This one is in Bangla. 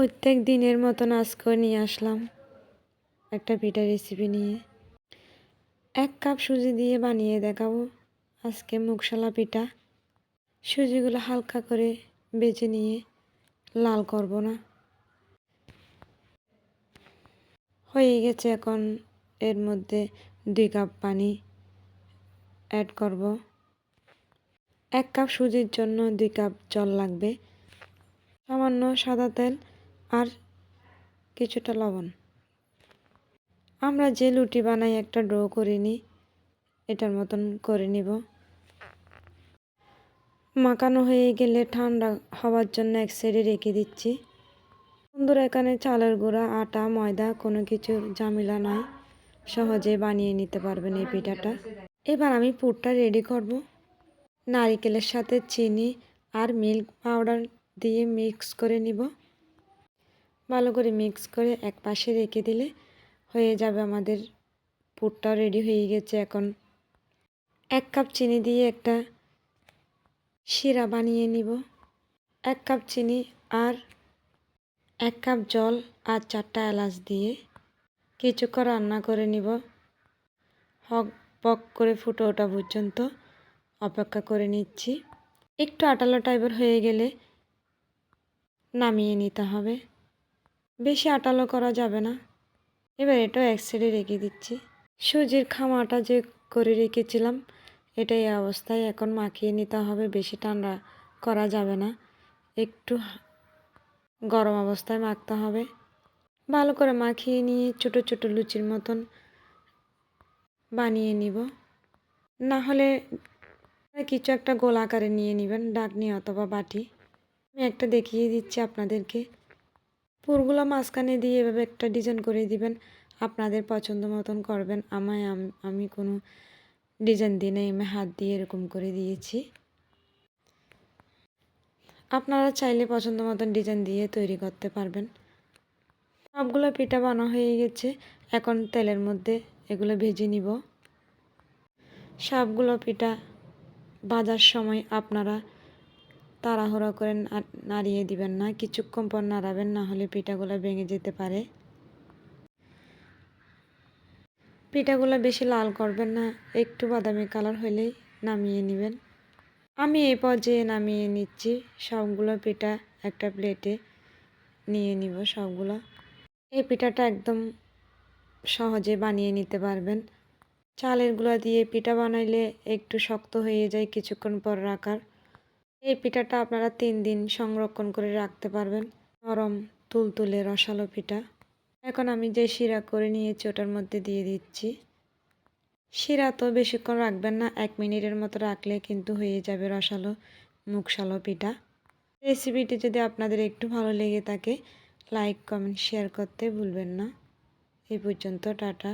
প্রত্যেক দিনের মতন আজকেও নিয়ে আসলাম একটা পিঠা রেসিপি নিয়ে। এক কাপ সুজি দিয়ে বানিয়ে দেখাবো আজকে মুখশালা পিঠা। সুজিগুলো হালকা করে বেজে নিয়ে লাল করব না। হয়ে গেছে এখন এর মধ্যে দুই কাপ পানি অ্যাড করব। এক কাপ সুজির জন্য দুই কাপ জল লাগবে। সামান্য সাদা তেল আর কিছুটা লবণ। আমরা যে লুটি বানাই একটা ডো করে নিই, এটার মতন করে নিব। মাখানো হয়ে গেলে ঠান্ডা হওয়ার জন্য এক সাইডে রেখে দিচ্ছি। সুন্দর এখানে চালের গুঁড়া, আটা, ময়দা কোনো কিছু ঝামেলা নাই। সহজে বানিয়ে নিতে পারবেন এই পিঠাটা। এবার আমি পুরটা রেডি করব। নারিকেলের সাথে চিনি আর মিল্ক পাউডার দিয়ে মিক্স করে নিব। ভালো করে মিক্স করে এক পাশে রেখে দিলে হয়ে যাবে আমাদের পুরটাও রেডি হয়ে গেছে এখন। এক কাপ চিনি দিয়ে একটা শিরা বানিয়ে নিব। এক কাপ চিনি আর এক কাপ জল আর চারটা এলাচ দিয়ে কিছুক্ষণ রান্না করে নিব। হক পক করে ফুটে ওঠা পর্যন্ত অপেক্ষা করে নিচ্ছি। একটু আটালো টাইপের হয়ে গেলে নামিয়ে নিতে হবে। বেশি আটালো করা যাবে না। এবার এটাও এক সাইডে রেখে দিচ্ছি। সুজির খামাটা যে করে রেখেছিলাম, এটাই অবস্থায় এখন মাখিয়ে নিতে হবে, বেশি ঠান্ডা করা যাবে না। একটু গরম অবস্থায় মাখতে হবে। ভালো করে মাখিয়ে নিয়ে ছোট ছোট লুচির মতন বানিয়ে নিব। না হলে কিছু একটা গোল আকারে নিয়ে নেবেন, ডাকনি অথবা বাটি। আমি একটা দেখিয়ে দিচ্ছি আপনাদেরকে। পুরগুলো মাঝখানে দিয়ে এভাবে একটা ডিজাইন করে দিবেন। আপনাদের পছন্দ মতন করবেন। আমায় আমি কোনো ডিজাইন দিই নাই, আমি হাত দিয়ে এরকম করে দিয়েছি। আপনারা চাইলে পছন্দ মতন ডিজাইন দিয়ে তৈরি করতে পারবেন। সবগুলো পিঠা বানা হয়ে গেছে। এখন তেলের মধ্যে এগুলো ভেজে নিব। সবগুলো পিঠা ভাজার সময় আপনারা তাড়াহুড়ো করে নাড়িয়ে দিবেন না, কিছুক্ষণ পর নাড়াবেন, না হলে পিঠাগুলো ভেঙে যেতে পারে। পিঠাগুলো বেশি লাল করবেন না, একটু বাদামি কালার হলেই নামিয়ে নেবেন। আমি এই পর্যায়ে নামিয়ে নিচ্ছি সবগুলো পিঠা, একটা প্লেটে নিয়ে নিব সবগুলো। এই পিঠাটা একদম সহজে বানিয়ে নিতে পারবেন। চালের গুঁড়া দিয়ে পিঠা বানাইলে একটু শক্ত হয়ে যায় কিছুক্ষণ পর রাখার। এই পিঠাটা আপনারা তিন দিন সংরক্ষণ করে রাখতে পারবেন। নরম তুলতুলে রসালো পিঠা। এখন আমি যে শিরা করে নিয়েছি ওটার মধ্যে দিয়ে দিচ্ছি। শিরা তো বেশিক্ষণ রাখবেন না, এক মিনিটের মতো রাখলে কিন্তু হয়ে যাবে রসালো মুখশালো পিঠা। রেসিপিটি যদি আপনাদের একটু ভালো লেগে থাকে, লাইক, কমেন্ট, শেয়ার করতে ভুলবেন না। এই পর্যন্ত, টাটা।